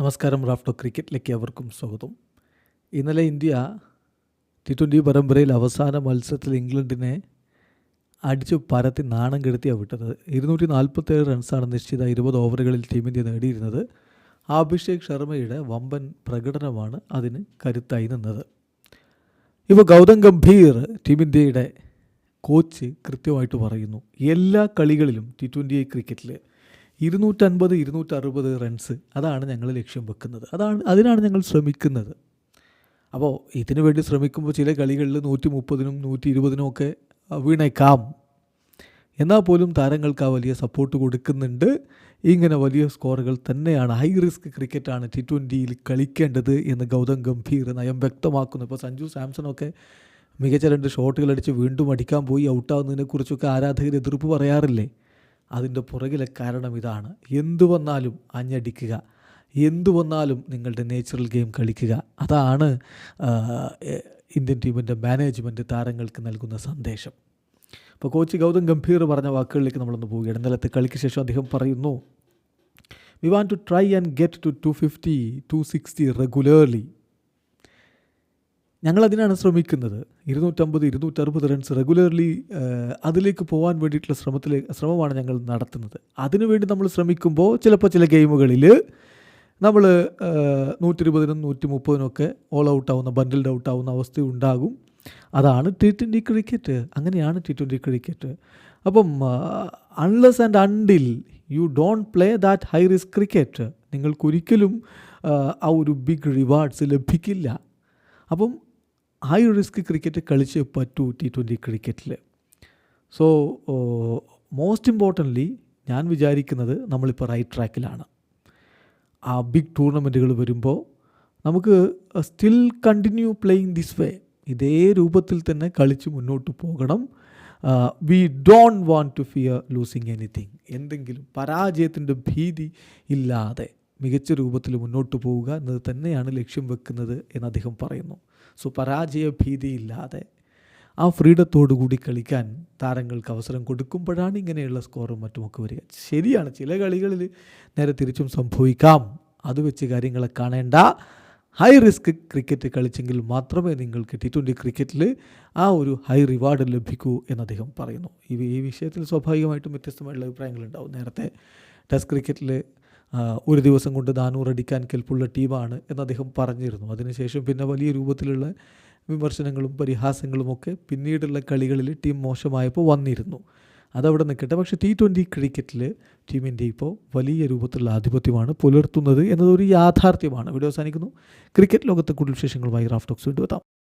നമസ്കാരം റാഫ്റ്റോ ക്രിക്കറ്റിലേക്ക് അവർക്കും സ്വാഗതം. ഇന്നലെ ഇന്ത്യ ടി ട്വന്റി പരമ്പരയിൽ അവസാന മത്സരത്തിൽ ഇംഗ്ലണ്ടിനെ അടിച്ചു പരത്തി നാണം കെടുത്തിയാണ് വിട്ടത്. ഇരുന്നൂറ്റി നാൽപ്പത്തേഴ് റൺസാണ് നിശ്ചിത ഇരുപത് ഓവറുകളിൽ ടീം ഇന്ത്യ നേടിയിരുന്നത്. അഭിഷേക് ശർമ്മയുടെ വമ്പൻ പ്രകടനമാണ് അതിന് കരുത്തായി നിന്നത്. ഇപ്പോൾ ഗൗതം ഗംഭീർ ടീം ഇന്ത്യയുടെ കോച്ച് കൃത്യമായിട്ട് പറയുന്നു. എല്ലാ കളികളിലും ടി ട്വന്റി ക്രിക്കറ്റിൽ ഇരുന്നൂറ്റൻപത് ഇരുന്നൂറ്ററുപത് റൺസ് അതാണ് ഞങ്ങൾ ലക്ഷ്യം വെക്കുന്നത്. അതാണ് അതിനാണ് ഞങ്ങൾ ശ്രമിക്കുന്നത്. അപ്പോൾ ഇതിനു വേണ്ടി ശ്രമിക്കുമ്പോൾ ചില കളികളിൽ നൂറ്റി മുപ്പതിനും നൂറ്റി ഇരുപതിനും ഒക്കെ വീണേക്കാം. എന്നാൽ പോലും താരങ്ങൾക്ക് ആ വലിയ സപ്പോർട്ട് കൊടുക്കുന്നുണ്ട്. ഇങ്ങനെ വലിയ സ്കോറുകൾ തന്നെയാണ്. ഹൈ റിസ്ക് ക്രിക്കറ്റാണ് ടി ട്വന്റിയിൽ കളിക്കേണ്ടത് എന്ന് ഗൗതം ഗംഭീർ നയം വ്യക്തമാക്കുന്നു. ഇപ്പോൾ സഞ്ജു സാംസണൊക്കെ മികച്ച രണ്ട് ഷോട്ടുകൾ അടിച്ച് വീണ്ടും അടിക്കാൻ പോയി ഔട്ടാവുന്നതിനെക്കുറിച്ചൊക്കെ ആരാധകർ എതിർപ്പ് പറയാറില്ലേ? അതിന്റെ പുറകിലെ കാരണം ഇതാണ്. എന്തു വന്നാലും അഞ്ഞടിക്കുക. എന്തു വന്നാലും നിങ്ങളുടെ നേച്ചുറൽ ഗെയിം കളിക്കുക. അതാണ് ഇന്ത്യൻ ടീമിന്റെ മാനേജ്മെന്റ് താരങ്ങൾക്ക് നൽകുന്ന സന്ദേശം. ഇപ്പോൾ കോച്ച് ഗൗതം ഗംഭീർ പറഞ്ഞ വാക്കുകളിലേക്ക് നമ്മളൊന്ന് പോവുകയാണ്. ഇന്നലത്തെ കളിക്ക് ശേഷം അദ്ദേഹം പറയുന്നു we want to try and get to to fifty to sixty regularly ഞങ്ങളതിനാണ് ശ്രമിക്കുന്നത്. ഇരുന്നൂറ്റമ്പത് ഇരുന്നൂറ്ററുപത് റൺസ് റെഗുലർലി അതിലേക്ക് പോകാൻ വേണ്ടിയിട്ടുള്ള ശ്രമത്തിലെ ശ്രമമാണ് ഞങ്ങൾ നടത്തുന്നത്. അതിനുവേണ്ടി നമ്മൾ ശ്രമിക്കുമ്പോൾ ചിലപ്പോൾ ചില ഗെയിമുകളിൽ നമ്മൾ നൂറ്റി ഇരുപതിനും നൂറ്റി മുപ്പതിനൊക്കെ ഓൾ ഔട്ട് ആവുന്ന ബണ്ടിൽഡ് ഔട്ട് ആവുന്ന അവസ്ഥ ഉണ്ടാകും. അതാണ് ടി ട്വന്റി ക്രിക്കറ്റ് അങ്ങനെയാണ് ടി ട്വന്റി ക്രിക്കറ്റ് അപ്പം unless and until you don't play that high risk cricket നിങ്ങൾക്കൊരിക്കലും ആ ഒരു ബിഗ് റിവാർഡ്സ് ലഭിക്കില്ല. അപ്പം ഹൈ റിസ്ക് ക്രിക്കറ്റ് കളിച്ച് പറ്റൂ ടി ട്വന്റി ക്രിക്കറ്റിൽ സോ മോസ്റ്റ് ഇമ്പോർട്ടന്റ്ലി ഞാൻ വിചാരിക്കുന്നത് നമ്മളിപ്പോൾ റൈറ്റ് ട്രാക്കിലാണ് ആ ബിഗ് ടൂർണമെന്റുകൾ വരുമ്പോൾ നമുക്ക് still continue playing this way ഇതേ രൂപത്തിൽ തന്നെ കളിച്ച് മുന്നോട്ട് പോകണം. We don't want to fear losing anything എന്തെങ്കിലും പരാജയത്തിന്റെ ഭീതി ഇല്ലാതെ. മികച്ച രൂപത്തിൽ മുന്നോട്ട് പോവുക എന്നത് തന്നെയാണ് ലക്ഷ്യം വെക്കുന്നത് എന്ന് അദ്ദേഹം പറയുന്നു. സോ പരാജയ ഭീതിയില്ലാതെ ആ ഫ്രീഡത്തോടു കൂടി കളിക്കാൻ താരങ്ങൾക്ക് അവസരം കൊടുക്കുമ്പോഴാണ് ഇങ്ങനെയുള്ള സ്കോറും മറ്റുമൊക്കെ വരിക. ശരിയാണ് ചില കളികളിൽ നേരെ തിരിച്ചും സംഭവിക്കാം. അത് വെച്ച് കാര്യങ്ങളെ കാണേണ്ട. ഹൈ റിസ്ക് ക്രിക്കറ്റ് കളിച്ചെങ്കിൽ മാത്രമേ നിങ്ങൾക്ക് ടി ട്വന്റി ക്രിക്കറ്റിൽ ആ ഒരു ഹൈ റിവാർഡ് ലഭിക്കൂ എന്ന് അദ്ദേഹം പറയുന്നു. ഈ വിഷയത്തിൽ സ്വാഭാവികമായിട്ടും വ്യത്യസ്തമായിട്ടുള്ള അഭിപ്രായങ്ങളുണ്ടാവും. നേരത്തെ ടെസ്റ്റ് ക്രിക്കറ്റിൽ ഒരു ദിവസം കൊണ്ട് നാനൂറടിക്കാൻ കെൽപ്പുള്ള ടീമാണ് എന്ന് അദ്ദേഹം പറഞ്ഞിരുന്നു. അതിനുശേഷം പിന്നെ വലിയ രൂപത്തിലുള്ള വിമർശനങ്ങളും പരിഹാസങ്ങളും ഒക്കെ പിന്നീടുള്ള കളികളിൽ ടീം മോശമായപ്പോൾ വന്നിരുന്നു. അതവിടെ നിൽക്കട്ടെ. പക്ഷേ ടി ട്വന്റി ക്രിക്കറ്റിൽ ടീം ഇന്ത്യ ഇപ്പോൾ വലിയ രൂപത്തിലുള്ള ആധിപത്യമാണ് പുലർത്തുന്നത് എന്നതൊരു യാഥാർത്ഥ്യമാണ്. വീഡിയോ അവസാനിക്കുന്നു. ക്രിക്കറ്റ് ലോകത്തെ കൂടുതൽ വിശേഷങ്ങളുമായി റാഫ്റ്റോക്സ് വീണ്ടും എത്താം.